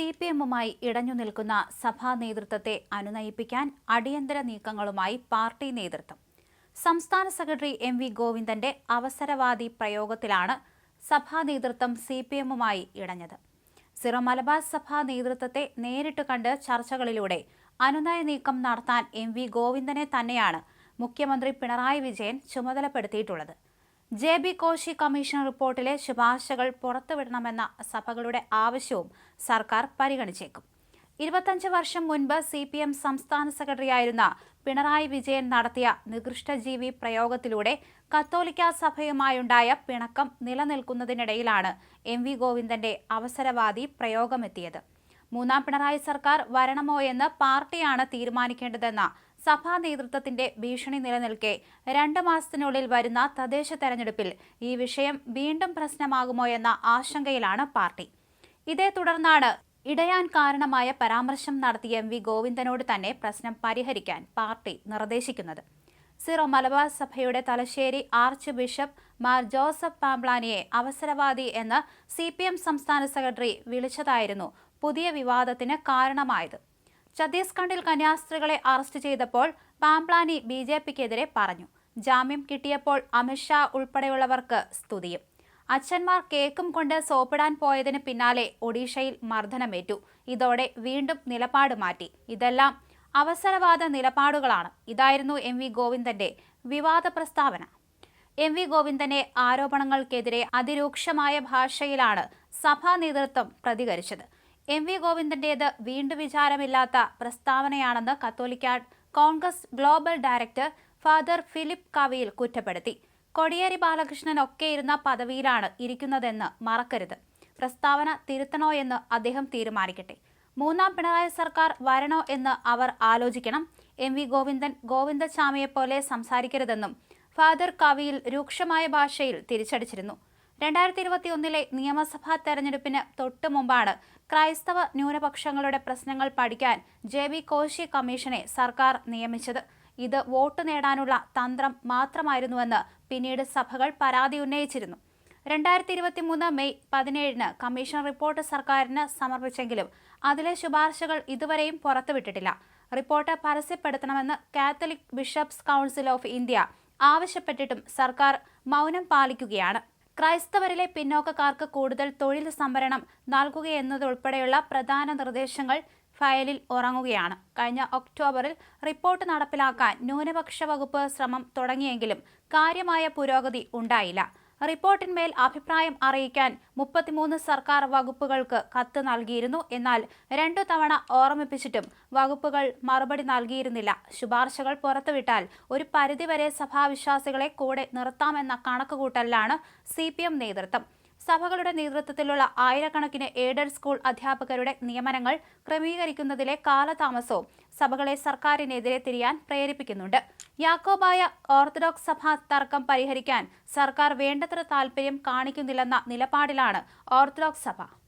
C P എമ്മുമായി ഇടഞ്ഞു നിൽക്കുന്ന സഭാ നേതൃത്വത്തെ അനുനയിപ്പിക്കാൻ അടിയന്തര നീക്കങ്ങളുമായി പാർട്ടി നേതൃത്വം. സംസ്ഥാന സെക്രട്ടറി എം വി ഗോവിന്ദന്റെ അവസരവാദി പ്രയോഗത്തിലാണ് സഭാ നേതൃത്വം സി പി എമ്മുമായി ഇടഞ്ഞത്. സിറോ മലബാർ സഭാ നേതൃത്വത്തെ നേരിട്ട് കണ്ട് ചർച്ചകളിലൂടെ അനുനയ നീക്കം നടത്താൻ എം വി ഗോവിന്ദനെ തന്നെയാണ് മുഖ്യമന്ത്രി പിണറായി വിജയൻ ചുമതലപ്പെടുത്തിയിട്ടുള്ളത്. ജെ ബി കോശി കമ്മീഷൻ റിപ്പോർട്ടിലെ ശുപാർശകൾ പുറത്തുവിടണമെന്ന സഭകളുടെ ആവശ്യവും സർക്കാർ പരിഗണിച്ചേക്കും. ഇരുപത്തഞ്ച് വർഷം മുൻപ് സി പി എം സംസ്ഥാന സെക്രട്ടറിയായിരുന്ന പിണറായി വിജയൻ നടത്തിയ നികൃഷ്ടജീവി പ്രയോഗത്തിലൂടെ കത്തോലിക്ക സഭയുമായുണ്ടായ പിണക്കം നിലനിൽക്കുന്നതിനിടയിലാണ് എം വി ഗോവിന്ദന്റെ അവസരവാദി പ്രയോഗമെത്തിയത്. മൂന്നാം പിണറായി സർക്കാർ വരണമോ എന്ന് പാർട്ടിയാണ് തീരുമാനിക്കേണ്ടതെന്ന സഭാ നേതൃത്വത്തിന്റെ ഭീഷണി നിലനിൽക്കെ രണ്ട് മാസത്തിനുള്ളിൽ വരുന്ന തദ്ദേശ തെരഞ്ഞെടുപ്പിൽ ഈ വിഷയം വീണ്ടും പ്രശ്നമാകുമോ എന്ന ആശങ്കയിലാണ് പാർട്ടി. ഇതേ തുടർന്നാണ് ഇടയാൻ കാരണമായ പരാമർശം നടത്തിയ എം വി ഗോവിന്ദനോട് തന്നെ പ്രശ്നം പരിഹരിക്കാൻ പാർട്ടി നിർദ്ദേശിക്കുന്നത്. സിറോ മലബാർ സഭയുടെ Thalassery archbishop Mar Joseph പാംബ്ലാനിയെ അവസരവാദി എന്ന് സി സംസ്ഥാന സെക്രട്ടറി വിളിച്ചതായിരുന്നു പുതിയ വിവാദത്തിന് കാരണമായത്. ഛത്തീസ്ഗഡിൽ കന്യാസ്ത്രീകളെ അറസ്റ്റ് ചെയ്തപ്പോൾ പാംപ്ലാനി ബി ജെ പിക്കെതിരെ പറഞ്ഞു. ജാമ്യം കിട്ടിയപ്പോൾ അമിത്ഷാ ഉൾപ്പെടെയുള്ളവർക്ക് സ്തുതിയും. അച്ഛന്മാർ കേക്കും കൊണ്ട് സോപ്പിടാൻ പോയതിന് പിന്നാലെ ഒഡീഷയിൽ മർദ്ദനമേറ്റു. ഇതോടെ വീണ്ടും നിലപാട് മാറ്റി. ഇതെല്ലാം അവസരവാദ നിലപാടുകളാണ്. ഇതായിരുന്നു എം വി ഗോവിന്ദന്റെ വിവാദ പ്രസ്താവന. എം വി ഗോവിന്ദന്റെ ആരോപണങ്ങൾക്കെതിരെ അതിരൂക്ഷമായ ഭാഷയിലാണ് സഭാ നേതൃത്വം പ്രതികരിച്ചത്. എം വി ഗോവിന്ദന്റേത് വീണ്ടു വിചാരമില്ലാത്ത പ്രസ്താവനയാണെന്ന് കത്തോലിക്ക Congress global director father Philip Kaviyil കുറ്റപ്പെടുത്തി. കൊടിയേരി ബാലകൃഷ്ണൻ ഒക്കെ ഇരുന്ന പദവിയിലാണ് ഇരിക്കുന്നതെന്ന് മറക്കരുത്. പ്രസ്താവന തിരുത്തണോ എന്ന് അദ്ദേഹം തീരുമാനിക്കട്ടെ. മൂന്നാം പിണറായി സർക്കാർ വരണോ എന്ന് അവർ ആലോചിക്കണം. എം വി ഗോവിന്ദൻ ഗോവിന്ദസ്വാമിയെപ്പോലെ സംസാരിക്കരുതെന്നും ഫാദർ കവിയിൽ രൂക്ഷമായ ഭാഷയിൽ തിരിച്ചടിച്ചിരുന്നു. രണ്ടായിരത്തി ഇരുപത്തി ഒന്നിലെ നിയമസഭാ തെരഞ്ഞെടുപ്പിന് തൊട്ടു മുമ്പാണ് ക്രൈസ്തവ ന്യൂനപക്ഷങ്ങളുടെ പ്രശ്നങ്ങൾ പഠിക്കാൻ ജെ ബി കോശി കമ്മീഷനെ സർക്കാർ നിയമിച്ചത്. ഇത് വോട്ട് നേടാനുള്ള തന്ത്രം മാത്രമായിരുന്നുവെന്ന് പിന്നീട് സഭകൾ പരാതി ഉന്നയിച്ചിരുന്നു. രണ്ടായിരത്തി ഇരുപത്തി മൂന്ന് മെയ് പതിനേഴിന് കമ്മീഷൻ റിപ്പോർട്ട് സർക്കാരിന് സമർപ്പിച്ചെങ്കിലും അതിലെ ശുപാർശകൾ ഇതുവരെയും പുറത്തുവിട്ടിട്ടില്ല. Report പരസ്യപ്പെടുത്തണമെന്ന് Catholic bishops council of India ആവശ്യപ്പെട്ടിട്ടും സർക്കാർ മൗനം പാലിക്കുകയാണ്. ക്രൈസ്തവരിലെ പിന്നോക്കക്കാർക്ക് കൂടുതൽ തൊഴിൽ സംവരണം നൽകുകയെന്നതുൾപ്പെടെയുള്ള പ്രധാന നിർദ്ദേശങ്ങൾ ഫയലിൽ ഉറങ്ങുകയാണ്. കഴിഞ്ഞ ഒക്ടോബറിൽ റിപ്പോർട്ട് നടപ്പിലാക്കാൻ ന്യൂനപക്ഷ വകുപ്പ് ശ്രമം തുടങ്ങിയെങ്കിലും കാര്യമായ പുരോഗതി ഉണ്ടായില്ല. റിപ്പോർട്ടിന്മേൽ അഭിപ്രായം അറിയിക്കാൻ മുപ്പത്തിമൂന്ന് സർക്കാർ വകുപ്പുകൾക്ക് കത്ത് നൽകിയിരുന്നു. എന്നാൽ രണ്ടു തവണ ഓർമ്മിപ്പിച്ചിട്ടും വകുപ്പുകൾ മറുപടി നൽകിയിരുന്നില്ല. ശുപാർശകൾ പുറത്തുവിട്ടാൽ ഒരു പരിധിവരെ സഭാവിശ്വാസികളെ കൂടെ നിർത്താമെന്ന കണക്കുകൂട്ടലിലാണ് സി നേതൃത്വം. സഭകളുടെ നേതൃത്വത്തിലുള്ള ആയിരക്കണക്കിന് എയ്ഡഡ് സ്കൂൾ അധ്യാപകരുടെ നിയമനങ്ങൾ ക്രമീകരിക്കുന്നതിലെ കാലതാമസവും സഭകളെ സർക്കാരിനെതിരെ തിരിയാൻ പ്രേരിപ്പിക്കുന്നുണ്ട്. യാക്കോബായ ഓർത്തഡോക്സ് സഭ തർക്കം പരിഹരിക്കാൻ സർക്കാർ വേണ്ടത്ര താൽപ്പര്യം കാണിക്കുന്നില്ലെന്ന നിലപാടിലാണ് ഓർത്തഡോക്സ് സഭ.